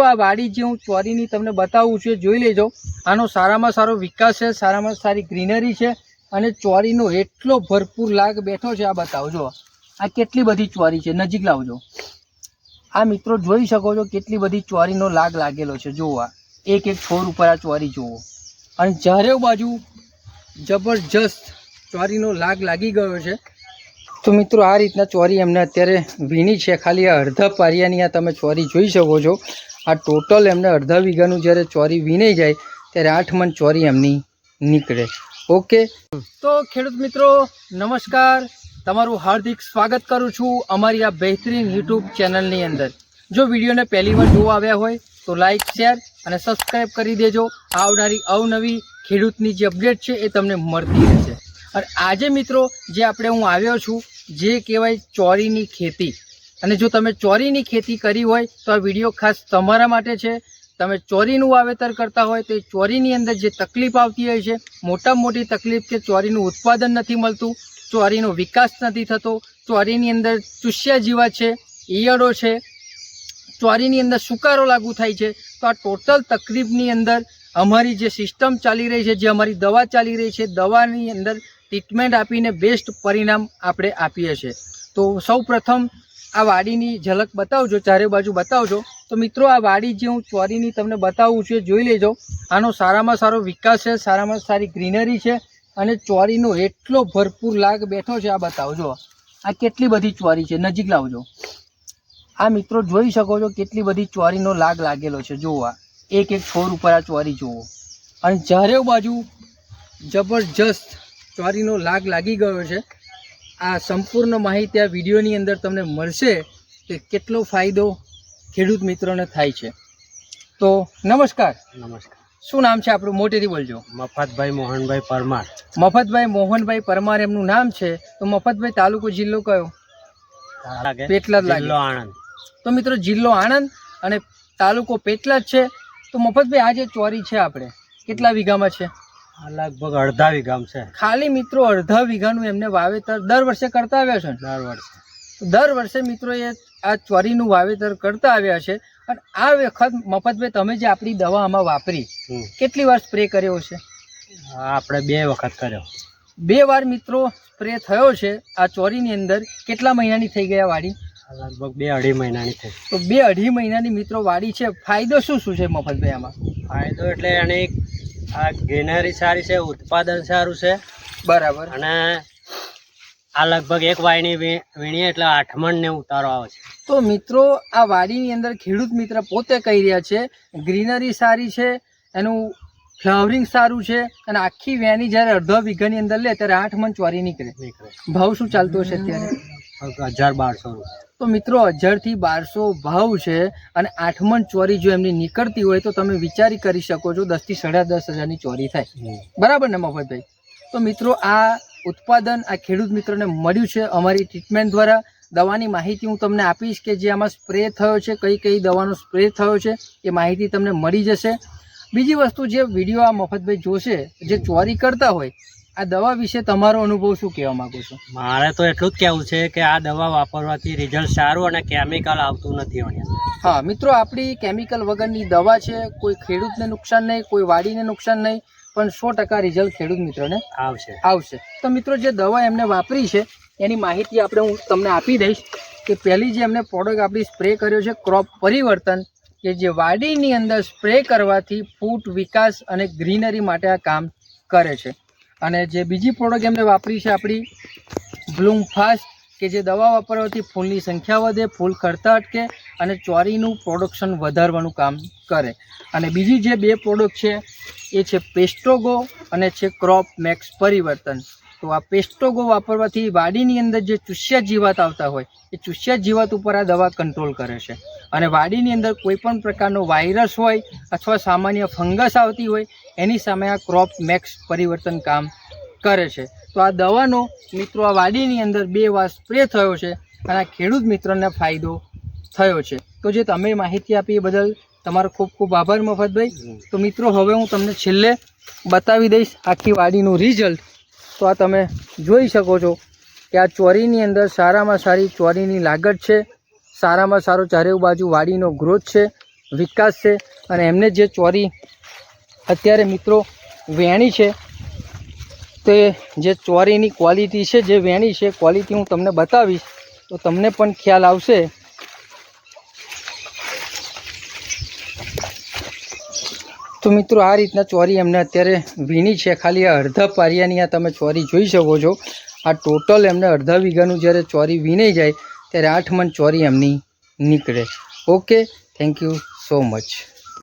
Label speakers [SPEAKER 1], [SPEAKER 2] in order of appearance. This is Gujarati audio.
[SPEAKER 1] વાડી જે હું ચોરીની તમને બતાવું છું જોઈ લેજો. આનો સારામાં સારો વિકાસ છે, સારામાં સારી ગ્રીનરી છે અને ચોરીનો એટલો ભરપૂર લાગ બેઠો છે, આ બતાવજો આ કેટલી બધી ચોરી છે, નજીક લાવજો આ મિત્રો જોઈ શકો છો કેટલી બધી ચોરીનો લાગ લાગેલો છે, જુઓ એક એક છોડ ઉપર આ ચોરી જુઓ. અને ચારે બાજુ જબરજસ્ત ચોરીનો લાગ લાગી ગયો છે. તો મિત્રો આ રીતના ચોરી એમને અત્યારે ભીની છે, ખાલી અડધા પારિયાની આ તમે ચોરી જોઈ શકો છો. આ ટોટલ એમને અડધા વીઘાનું જ્યારે ચોરી વીણાઈ જાય, ત્યારે આઠ મણ ચોરી એમની નીકળે. ઓકે? તો ખેડૂત મિત્રો, નમસ્કાર. તમારું હાર્દિક સ્વાગત કરું છું અમારી આ બહેતરીન યુટ્યુબ ચેનલની અંદર. જો વિડીયોને પહેલી વાર જોવા આવ્યા હોય, તો લાઇક શેર અને સબસ્ક્રાઈબ કરી દેજો. આવનારી અવનવી ખેડૂતની જે અપડેટ છે એ તમને મળતી રહેશે. અને આજે મિત્રો, જે આપણે હું આવ્યો છું, જે કહેવાય ચોરીની ખેતી. અને જો તમે ચોરીની ખેતી કરી હોય, તો આ વીડિયો ખાસ તમારા માટે છે. તમે ચોરીનું વાવેતર કરતા હોય, તો એ ચોરીની અંદર જે તકલીફ આવતી હોય છે, મોટામાં મોટી તકલીફ કે ચોરીનું ઉત્પાદન નથી મળતું, ચોરીનો વિકાસ નથી થતો, ચોરીની અંદર ચૂસ્યા જીવા છે, ઈયળો છે, ચોરીની અંદર સુકારો લાગુ થાય છે, તો આ ટોટલ તકલીફની અંદર અમારી જે સિસ્ટમ ચાલી રહી છે, જે અમારી દવા ચાલી રહી છે, દવાની અંદર ટ્રીટમેન્ટ આપીને બેસ્ટ પરિણામ આપણે આપીએ છીએ. તો સૌ પ્રથમ આ વાડીની ઝલક બતાવજો, ચારે બાજુ બતાવજો. તો મિત્રો, આ વાડી જે હું ચોરીની તમને બતાવું છું જોઈ લેજો. આનો સારામાં સારો વિકાસ છે, સારામાં સારી ગ્રીનરી છે અને ચોરીનો એટલો ભરપૂર લાગ બેઠો છે, આ બતાવજો. આ કેટલી બધી ચોરી છે, નજીક લાવજો. આ મિત્રો, જોઈ શકો છો કેટલી બધી ચોરીનો લાગ લાગેલો છે આ. એક એક છોડ ઉપર આ ચોરી જુઓ. અને ચારે બાજુ જબરજસ્ત ચોરીનો લાગ લાગી ગયો છે. આ સંપૂર્ણ માહિતી આ વિડીયોની અંદર તમને મળશે કે કેટલો ફાયદો ખેડૂત મિત્રોને થાય છે. તો નમસ્કાર.
[SPEAKER 2] નમસ્કાર.
[SPEAKER 1] શું નામ છે આપણું? મોટેથી બોલજો.
[SPEAKER 2] મફતભાઈ મોહનભાઈ પરમાર.
[SPEAKER 1] મફતભાઈ મોહનભાઈ પરમાર એમનું નામ છે. તો મફતભાઈ તાલુકો જિલ્લો કયો? પેટલાદ લાગે.
[SPEAKER 2] જિલ્લો આણંદ.
[SPEAKER 1] તો મિત્રો જિલ્લો આણંદ અને તાલુકો પેટલાદ છે. તો મફતભાઈ આ જે ચોરી છે આપણે. કેટલા વીઘામાં છે?
[SPEAKER 2] લગભગ અડધા વીઘામ છે.
[SPEAKER 1] ખાલી મિત્રો અડધા વીઘાનું એમને વાવેતર દર વર્ષે કરતા આવ્યા છે
[SPEAKER 2] દર વર્ષે.
[SPEAKER 1] દર વર્ષે મિત્રો એ આ ચોરીનું વાવેતર કરતા આવ્યા છે. અને આ વખત મફતભાઈ તમે જે આપણી દવા આમાં વાપરી કેટલી વાર સ્પ્રે કર્યો છે?
[SPEAKER 2] આપણે બે વખત કર્યો.
[SPEAKER 1] બે વાર મિત્રો સ્પ્રે થયો છે આ ચોરીની અંદર. કેટલા મહિનાની થઈ ગયા વાડી?
[SPEAKER 2] લગભગ બે અઢી મહિનાની થઈ.
[SPEAKER 1] તો બે અઢી મહિનાની મિત્રો વાડી છે. ફાયદો શું શું છે મફતભાઈ આમાં?
[SPEAKER 2] ફાયદો એટલે એની આ ગ્રીનરી સારી છે ઉત્પાદન સારું છે.
[SPEAKER 1] બરાબર.
[SPEAKER 2] અને આ લગભગ એક વાયની વીણીએ એટલે આઠમણ ને ઉતારો આવે છે.
[SPEAKER 1] તો મિત્રો આ વાડીની અંદર ખેડૂત મિત્ર પોતે કહી રહ્યા છે ગ્રીનરી સારી છે એનું ફ્લાવરિંગ સારું છે અને આખી વેની જ્યારે અડધો વીઘાની અંદર લે ત્યારે આઠ મણ ચોરી નીકળે.
[SPEAKER 2] નીકળે.
[SPEAKER 1] ભાવ શું ચાલતો હશે અત્યારે?
[SPEAKER 2] હજાર બારસો રૂપિયા.
[SPEAKER 1] તો મિત્રો હજારથી બારસો ભાવ છે અને આઠમણ ચોરી જો એમની નીકળતી હોય તો તમે વિચારી કરી શકો છો દસથી સાડા દસ હજારની ચોરી થાય. બરાબર ને મફતભાઈ? તો મિત્રો આ ઉત્પાદન આ ખેડૂત મિત્રોને મળ્યું છે અમારી ટ્રીટમેન્ટ દ્વારા. દવાની માહિતી હું તમને આપીશ કે જે આમાં સ્પ્રે થયો છે કઈ કઈ દવાનો સ્પ્રે થયો છે એ માહિતી તમને મળી જશે. બીજી વસ્તુ જે વીડિયો આ મફતભાઈ જોશે જે ચોરી કરતા હોય આ દવા વિશે તમારો અનુભવ શું કહેવા માંગો છો?
[SPEAKER 2] મારે તો એટલું જ કહેવું છે કે આ દવા વાપરવાથી રિઝલ્ટ સારું અને કેમિકલ આવતું નથી અહીંયા.
[SPEAKER 1] હા મિત્રો આપણી કેમિકલ વગરની દવા છે કોઈ ખેડૂતને નુકસાન નહીં કોઈ વાડીને નુકસાન નહીં પણ સો ટકા રિઝલ્ટ ખેડૂત મિત્રોને
[SPEAKER 2] આવશે.
[SPEAKER 1] આવશે. તો મિત્રો જે દવા એમને વાપરી છે એની માહિતી આપણે હું તમને આપી દઈશ કે પહેલી જે એમને પ્રોડક્ટ આપણી સ્પ્રે કર્યો છે ક્રોપ પરિવર્તન કે જે વાડીની અંદર સ્પ્રે કરવાથી ફૂટ વિકાસ અને ગ્રીનરી માટે આ કામ કરે છે. અને જે બીજી પ્રોડક્ટ એમને વાપરી છે આપણી બ્લૂમ ફાસ્ટ કે જે દવા વાપરવાથી ફૂલની સંખ્યા વધે, ફૂલ ખરતા અટકે અને ચોરીનું પ્રોડક્શન વધારવાનું કામ કરે. અને બીજી જે બે પ્રોડક્ટ છે, એ છે પેસ્ટોગો અને છે ક્રોપ મેક્સ પરિવર્તન. તો આ પેસ્ટોગો વાપરવાથી વાડીની અંદર જે ચૂસ્યા જીવાત આવતા હોય, એ ચૂસ્યા જીવાત ઉપર આ દવા કંટ્રોલ કરે છે. અને વાડીની અંદર કોઈ પણ પ્રકારનો વાયરસ હોય અથવા સામાન્ય ફંગસ આવતી હોય, એની સામે આ ક્રોપ મેક્સ પરિવર્તન કામ કરે છે. તો આ દવાનો મિત્રો આ વાડીની અંદર બે વાર સ્પ્રે થયો છે અને આ ખેડૂત મિત્રોને ફાયદો થયો છે. તો જે તમે માહિતી આપી એ બદલ તમારો ખૂબ ખૂબ આભાર મફતભાઈ. તો મિત્રો, હવે હું તમને છેલ્લે બતાવી દઈશ આખી વાડીનું રિઝલ્ટ તો આ તમે જોઈ શકો છો કે આ ચોરીની અંદર સારામાં સારી ચોરીની લાગત છે. સારામાં સારો ચારેવ બાજુ વાડીનો ગ્રોથ છે, વિકાસ છે અને એમને જે ચોરી અત્યારે મિત્રો વેણી છે, તે જે ચોરીની ક્વોલિટી છે, જે વેણી છે ક્વોલિટી હું તમને બતાવીશ, તો તમને પણ ખ્યાલ આવશે. તો મિત્રો આ રીતના ચોરી એમને અત્યારે વીણી છે, ખાલી આ અડધા પારિયાની આ તમે ચોરી જોઈ શકો છો. આ ટોટલ એમને અડધા વીઘાનું જ્યારે ચોરી વીણાઈ જાય ત્યારે આઠ મણ ચોરી એમની નીકળે okay thank you so much